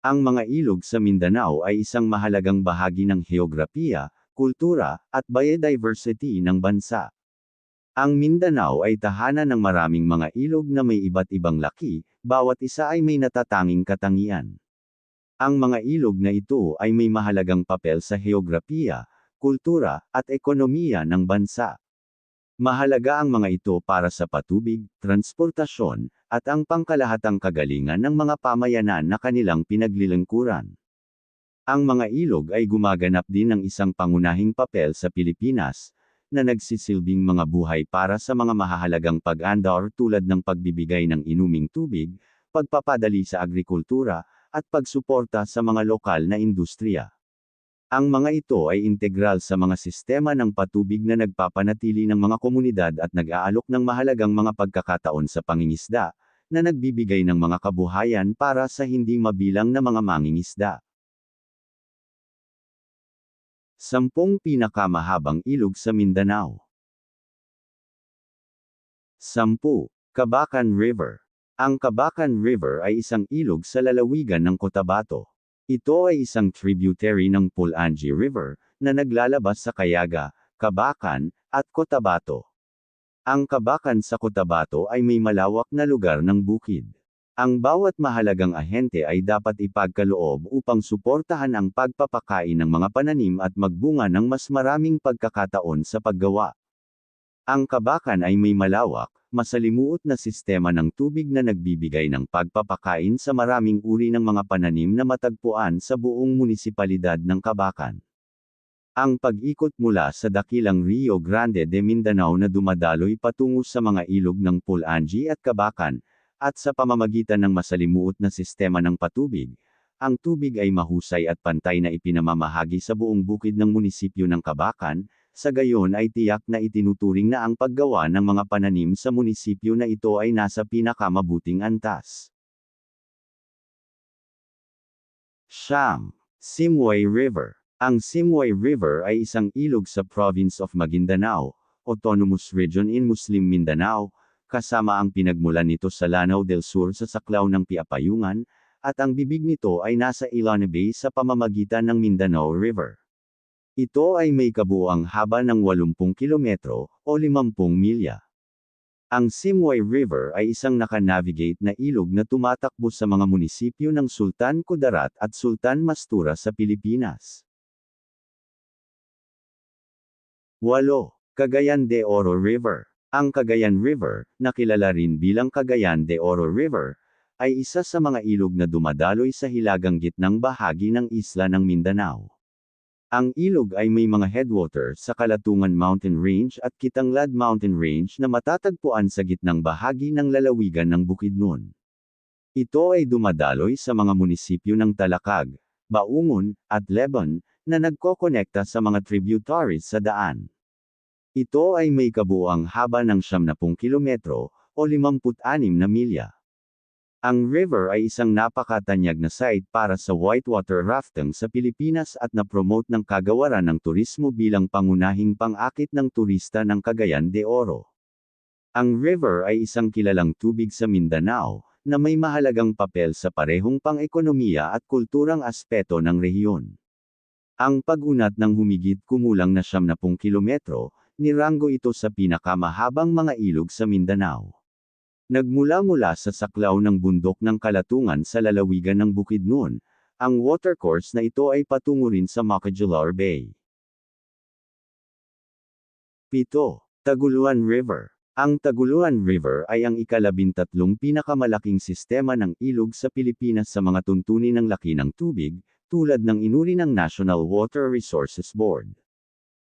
Ang mga ilog sa Mindanao ay isang mahalagang bahagi ng heograpiya, kultura, at biodiversity ng bansa. Ang Mindanao ay tahanan ng maraming mga ilog na may iba't ibang laki, bawat isa ay may natatanging katangian. Ang mga ilog na ito ay may mahalagang papel sa heograpiya, kultura, at ekonomiya ng bansa. Mahalaga ang mga ito para sa patubig, transportasyon, at ang pangkalahatang kagalingan ng mga pamayanan na kanilang pinaglilingkuran. Ang mga ilog ay gumaganap din ng isang pangunahing papel sa Pilipinas, na nagsisilbing mga buhay para sa mga mahahalagang pag-andar tulad ng pagbibigay ng inuming tubig, pagpapadali sa agrikultura, at pagsuporta sa mga lokal na industriya. Ang mga ito ay integral sa mga sistema ng patubig na nagpapanatili ng mga komunidad at nag-aalok ng mahalagang mga pagkakataon sa pangingisda, na nagbibigay ng mga kabuhayan para sa hindi mabilang na mga mangingisda. Sampung pinakamahabang ilog sa Mindanao. Sampu. Kabakan River. Ang Kabakan River ay isang ilog sa lalawigan ng Cotabato. Ito ay isang tributary ng Pulangi River, na naglalabas sa Kayaga, Kabakan, at Cotabato. Ang Kabakan sa Cotabato ay may malawak na lugar ng bukid. Ang bawat mahalagang ahente ay dapat ipagkaloob upang suportahan ang pagpapakain ng mga pananim at magbunga ng mas maraming pagkakataon sa paggawa. Ang Kabakan ay may malawak, masalimuot na sistema ng tubig na nagbibigay ng pagpapakain sa maraming uri ng mga pananim na matagpuan sa buong munisipalidad ng Kabakan. Ang pag-ikot mula sa dakilang Rio Grande de Mindanao na dumadaloy patungo sa mga ilog ng Pulangi at Kabakan, at sa pamamagitan ng masalimuot na sistema ng patubig, ang tubig ay mahusay at pantay na ipinamamahagi sa buong bukid ng munisipyo ng Kabakan, sa gayon ay tiyak na itinuturing na ang paggawa ng mga pananim sa munisipyo na ito ay nasa pinakamabuting antas. Siyam. Simway River. Ang Simway River ay isang ilog sa province of Maguindanao, Autonomous Region in Muslim Mindanao, kasama ang pinagmulan nito sa Lanao del Sur sa saklaw ng Piapayungan, at ang bibig nito ay nasa Ilana Bay sa pamamagitan ng Mindanao River. Ito ay may kabuang haba ng 80 kilometro, o 50 milya. Ang Simway River ay isang naka-navigate na ilog na tumatakbo sa mga munisipyo ng Sultan Kudarat at Sultan Mastura sa Pilipinas. 8. Cagayan de Oro River. Ang Cagayan River, na kilala rin bilang Cagayan de Oro River, ay isa sa mga ilog na dumadaloy sa hilagang gitnang bahagi ng isla ng Mindanao. Ang ilog ay may mga headwater sa Kalatungan Mountain Range at Kitanglad Mountain Range na matatagpuan sa gitnang bahagi ng lalawigan ng Bukidnon. Ito ay dumadaloy sa mga munisipyo ng Talakag, Baungon, at Lebon, na nagkokonekta sa mga tributaries sa daan. Ito ay may kabuang haba ng 70 kilometro, o 56 na milya. Ang river ay isang napakatanyag na site para sa whitewater rafting sa Pilipinas at na-promote ng kagawaran ng turismo bilang pangunahing pang-akit ng turista ng Cagayan de Oro. Ang river ay isang kilalang tubig sa Mindanao, na may mahalagang papel sa parehong pang-ekonomiya at kulturang aspeto ng rehiyon. Ang pag-unat ng humigit kumulang na 70 kilometro, niranggo ito sa pinakamahabang mga ilog sa Mindanao. Nagmula-mula sa saklaw ng bundok ng Kalatungan sa lalawigan ng Bukidnon, ang watercourse na ito ay patungo rin sa Macajular Bay. 7. Taguluan River Ang Taguluan River ay ang ikalabintatlong pinakamalaking sistema ng ilog sa Pilipinas sa mga tuntunin ng laki ng tubig, tulad ng inuri ng National Water Resources Board.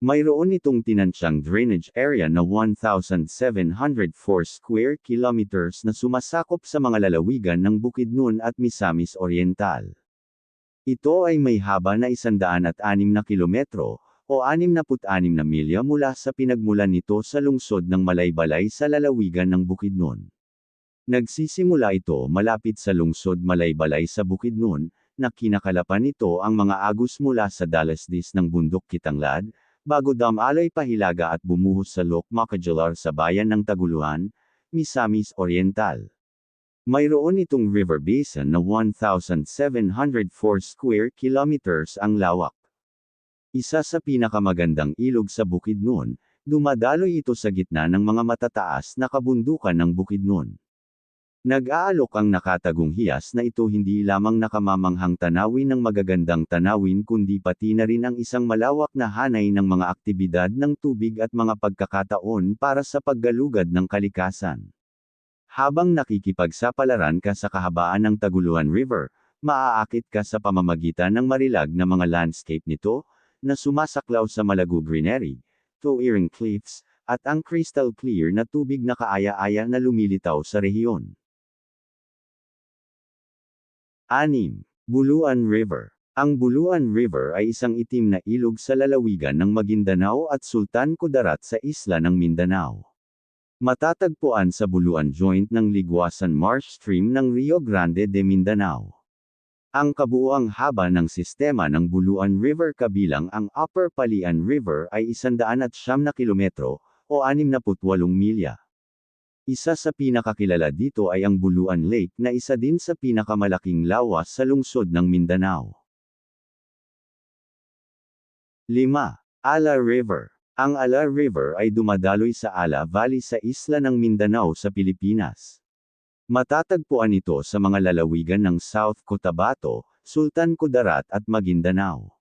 Mayroon itong tinansyang drainage area na 1,704 square kilometers na sumasakop sa mga lalawigan ng Bukidnon at Misamis Oriental. Ito ay may haba na 106 na kilometro, o 66 na milya mula sa pinagmulan nito sa lungsod ng Malaybalay sa lalawigan ng Bukidnon. Nagsisimula ito malapit sa lungsod Malaybalay sa Bukidnon, na kinakalapan nito ang mga agus mula sa dalasdis ng bundok Kitanglad, bago damaloy pahilaga at bumuhos sa Lok Macajular sa bayan ng Taguluan, Misamis Oriental. Mayroon itong river basin na 1,704 square kilometers ang lawak. Isa sa pinakamagandang ilog sa Bukidnon, dumadaloy ito sa gitna ng mga matataas na kabundukan ng Bukidnon. Nag-aalok ang nakatagong hiyas na ito hindi lamang nakamamanghang tanawin ng magagandang tanawin kundi pati na rin ang isang malawak na hanay ng mga aktibidad ng tubig at mga pagkakataon para sa paggalugad ng kalikasan. Habang nakikipagsapalaran ka sa kahabaan ng Taguluhan River, maaakit ka sa pamamagitan ng marilag na mga landscape nito, na sumasaklaw sa Malago Greenery, Towering Cliffs, at ang crystal clear na tubig na kaaya-aya na lumilitaw sa rehiyon. 6. Buluan River Ang Buluan River ay isang itim na ilog sa lalawigan ng Maguindanao at Sultan Kudarat sa isla ng Mindanao. Matatagpuan sa Buluan Joint ng Ligwasan Marsh Stream ng Rio Grande de Mindanao. Ang kabuuang haba ng sistema ng Buluan River kabilang ang Upper Palian River ay 109 na kilometro, o 68 milya. Isa sa pinakakilala dito ay ang Buluan Lake na isa din sa pinakamalaking lawas sa lungsod ng Mindanao. 5. Ala River Ang Ala River ay dumadaloy sa Ala Valley sa isla ng Mindanao sa Pilipinas. Matatagpuan ito sa mga lalawigan ng South Cotabato, Sultan Kudarat at Maguindanao.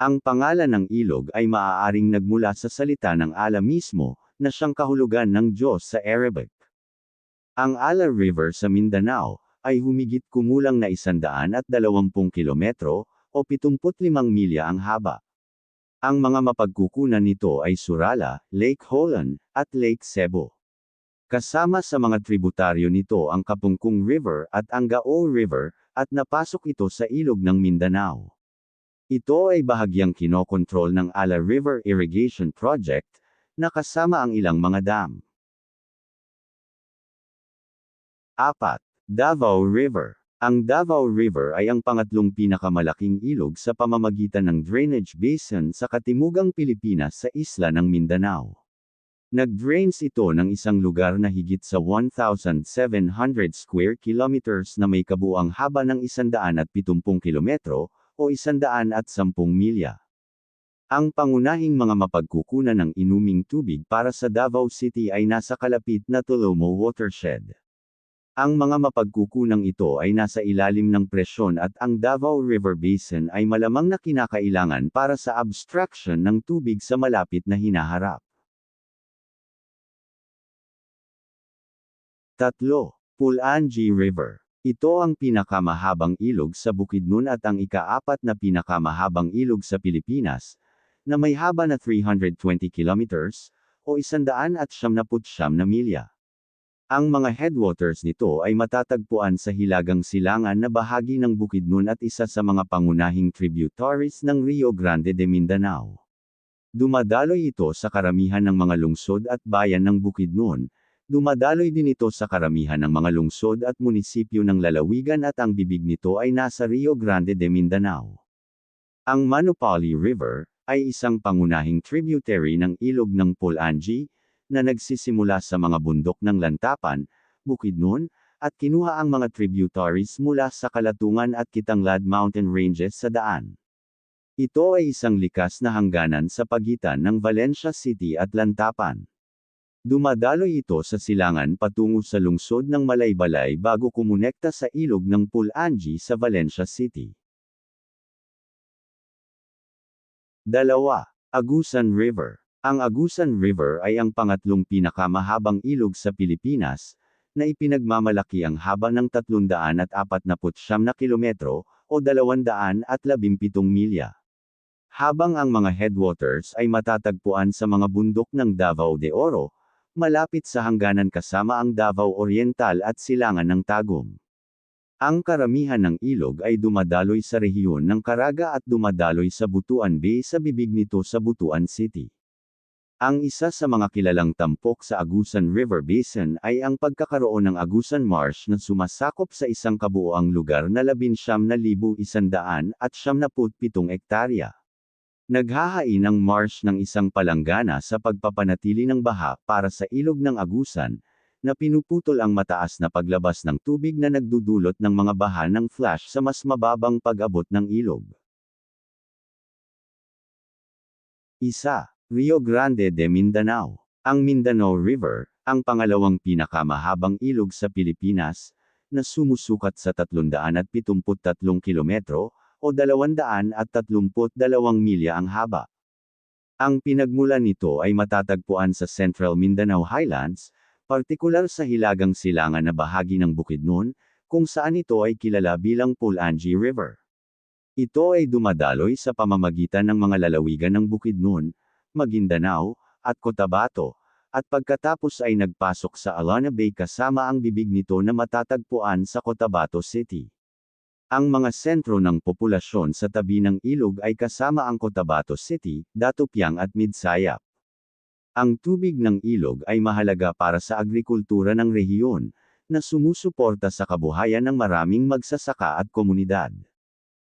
Ang pangalan ng ilog ay maaaring nagmula sa salita ng Ala mismo, na siyang kahulugan ng Diyos sa Arabic. Ang Ala River sa Mindanao, ay humigit kumulang na 120 kilometro, o 75 milya ang haba. Ang mga mapagkukunan nito ay Surala, Lake Holon, at Lake Cebu. Kasama sa mga tributaryo nito ang Kapungkung River at ang Gao River, at napasok ito sa ilog ng Mindanao. Ito ay bahagyang kinokontrol ng Ala River Irrigation Project, na kasama ang ilang mga dam. 4. Davao River Ang Davao River ay ang pangatlong pinakamalaking ilog sa pamamagitan ng drainage basin sa katimugang Pilipinas sa isla ng Mindanao. Nag-drains ito ng isang lugar na higit sa 1,700 square kilometers na may kabuang haba ng 170 kilometro, o 110 milya. Ang pangunahing mga mapagkukunan ng inuming tubig para sa Davao City ay nasa kalapit na Tolomo Watershed. Ang mga mapagkukunang ito ay nasa ilalim ng presyon at ang Davao River Basin ay malamang na kinakailangan para sa abstraction ng tubig sa malapit na hinaharap. 3. Pulangi River ito ang pinakamahabang ilog sa Bukidnon at ang ikaapat na pinakamahabang ilog sa Pilipinas, na may haba na 320 kilometers, o 179 na milya. Ang mga headwaters nito ay matatagpuan sa Hilagang Silangan na bahagi ng Bukidnon at isa sa mga pangunahing tributaries ng Rio Grande de Mindanao. Dumadaloy ito sa karamihan ng mga lungsod at bayan ng Bukidnon, dumadaloy din ito sa karamihan ng mga lungsod at munisipyo ng lalawigan at ang bibig nito ay nasa Rio Grande de Mindanao. Ang Manupali River, ay isang pangunahing tributary ng ilog ng Pulangi, na nagsisimula sa mga bundok ng Lantapan, Bukidnon, at kinuha ang mga tributaries mula sa Kalatungan at Kitanglad Mountain Ranges sa daan. Ito ay isang likas na hangganan sa pagitan ng Valencia City at Lantapan. Dumadaloy ito sa silangan patungo sa lungsod ng Malaybalay bago kumonekta sa ilog ng Pulangi sa Valencia City. Dalawa. Agusan River. Ang Agusan River ay ang pangatlong pinakamahabang ilog sa Pilipinas, na ipinagmamalaki ang haba ng 349 na kilometro, o 217 milya. Habang ang mga headwaters ay matatagpuan sa mga bundok ng Davao de Oro, malapit sa hangganan kasama ang Davao Oriental at Silangan ng Tagum. Ang karamihan ng ilog ay dumadaloy sa rehiyon ng Caraga at dumadaloy sa Butuan Bay sa bibig nito sa Butuan City. Ang isa sa mga kilalang tampok sa Agusan River Basin ay ang pagkakaroon ng Agusan Marsh na sumasakop sa isang kabuoang lugar na 11,100 at 77 ektarya. Naghahain ang marsh ng isang palanggana sa pagpapanatili ng baha para sa ilog ng Agusan, na pinuputol ang mataas na paglabas ng tubig na nagdudulot ng mga baha ng flash sa mas mababang pag-abot ng ilog. Isa, Rio Grande de Mindanao. Ang Mindanao River, ang pangalawang pinakamahabang ilog sa Pilipinas, na sumusukat sa 373 kilometro, o 232 milya ang haba. Ang pinagmulan nito ay matatagpuan sa Central Mindanao Highlands, partikular sa hilagang silangan na bahagi ng Bukidnon, kung saan ito ay kilala bilang Pulangi River. Ito ay dumadaloy sa pamamagitan ng mga lalawigan ng Bukidnon, Maguindanao, at Cotabato, at pagkatapos ay nagpasok sa Alana Bay kasama ang bibig nito na matatagpuan sa Cotabato City. Ang mga sentro ng populasyon sa tabi ng ilog ay kasama ang Cotabato City, Datopiang at Midsayap. Ang tubig ng ilog ay mahalaga para sa agrikultura ng rehiyon, na sumusuporta sa kabuhayan ng maraming magsasaka at komunidad.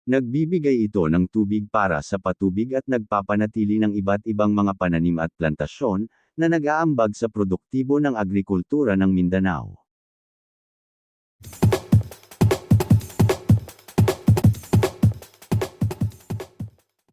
Nagbibigay ito ng tubig para sa patubig at nagpapanatili ng iba't ibang mga pananim at plantasyon, na nag-aambag sa produktibo ng agrikultura ng Mindanao.